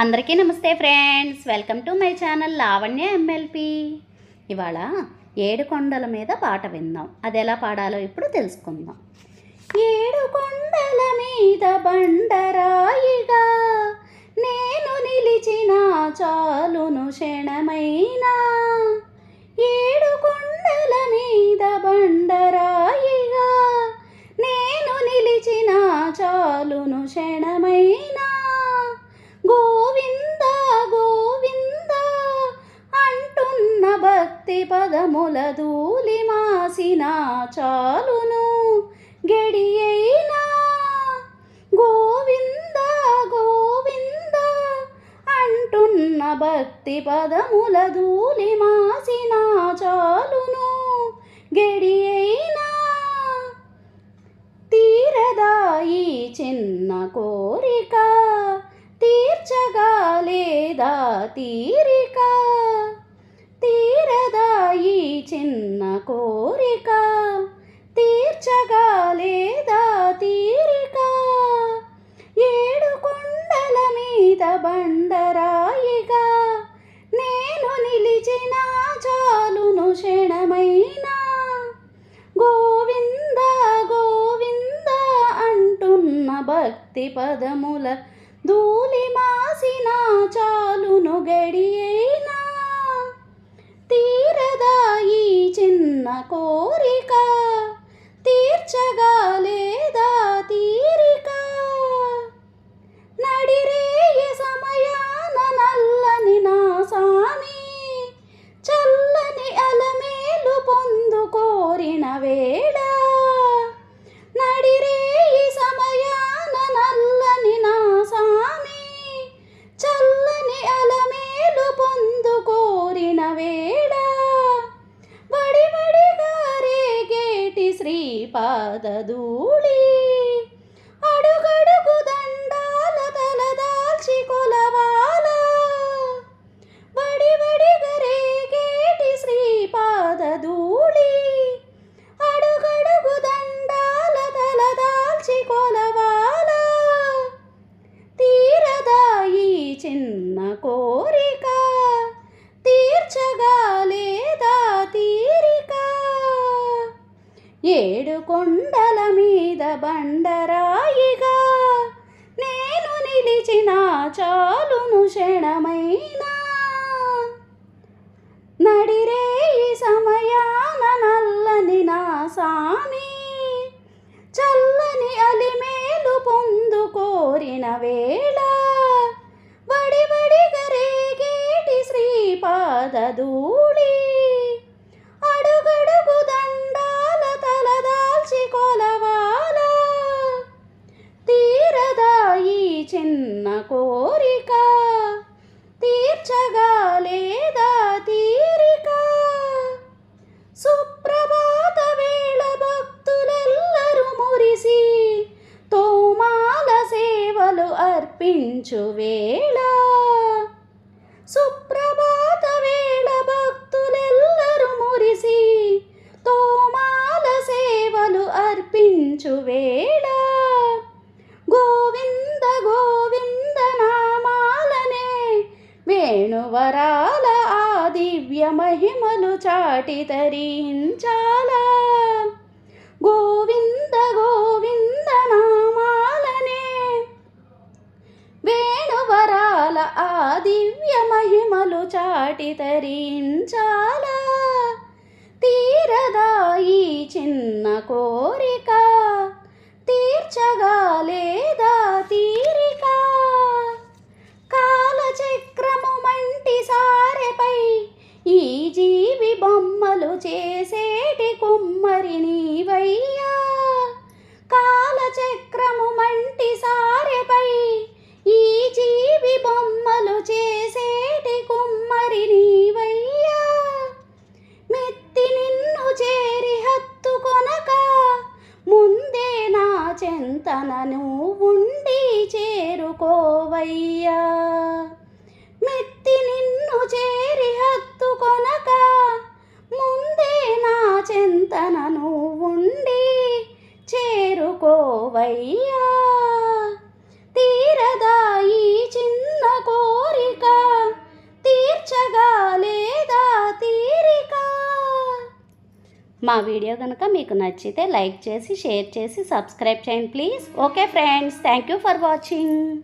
అందరికీ నమస్తే friends. Welcome to my channel Lavanya MLP ఇవాళ ఏడు కొండల మీద పాట విందాం. అది ఎలా పాడాలో ఇప్పుడు తెలుసుకుందాం. ఏడు కొండల మీద బండరాయిగా నేను నిలిచిన చాలును క్షణమైనా పాదముల ధూళి మాసిన చాలును గడియైనా గోవింద గోవింద అంటున్న భక్తి పదముల ధూళి మాసిన చాలును గడియైనా తీరదాయి చిన్న కోరిక తీర్చగా లేదా తీరిక? చిన్న కోరిక తీర్చగా లేదా తీరిక? ఏడు కొండల మీద బండరాయిగా నేను నిలిచిన చాలును క్షణమైనా? గోవింద గోవింద అంటున్న భక్తి పదముల ధూళి మాసిన చాలును గడియైనా? తీరదాయి చిన్న కోరిక. ಪಾದಧೂಳಿ ఏడు కొండల మీద బండరాయిగా నేను నిలిచిన చాలును క్షణమైనా. నడిరేయి సమయాన నల్లని నా సామి చల్లని అలిమేలు పొందుకోరినవే అర్పించు వేళ. సుప్రభాత వేళ భక్తులెల్లరూ మురిసి తోమాల సేవలు అర్పించు వేళ. గోవింద గోవింద నామాలనే వేణువరాల ఆ దివ్య మహిమలు చాటి తరించాలా గోవింద గోవింద నామాలనే వేణువరాల ఆ దివ్య మహిమలు చాటి తరించాలా? చింతనను ఉండి చేరుకోవయ్యా. మెత్తి నిన్ను చేరి హత్తుకొనక ముందే నా చింతనను ఉండి చేరుకోవయ్యా. మా వీడియో కనుక మీకు నచ్చితే లైక్ చేసి షేర్ చేసి సబ్స్క్రైబ్ చేయండి please. Okay friends thank you for watching.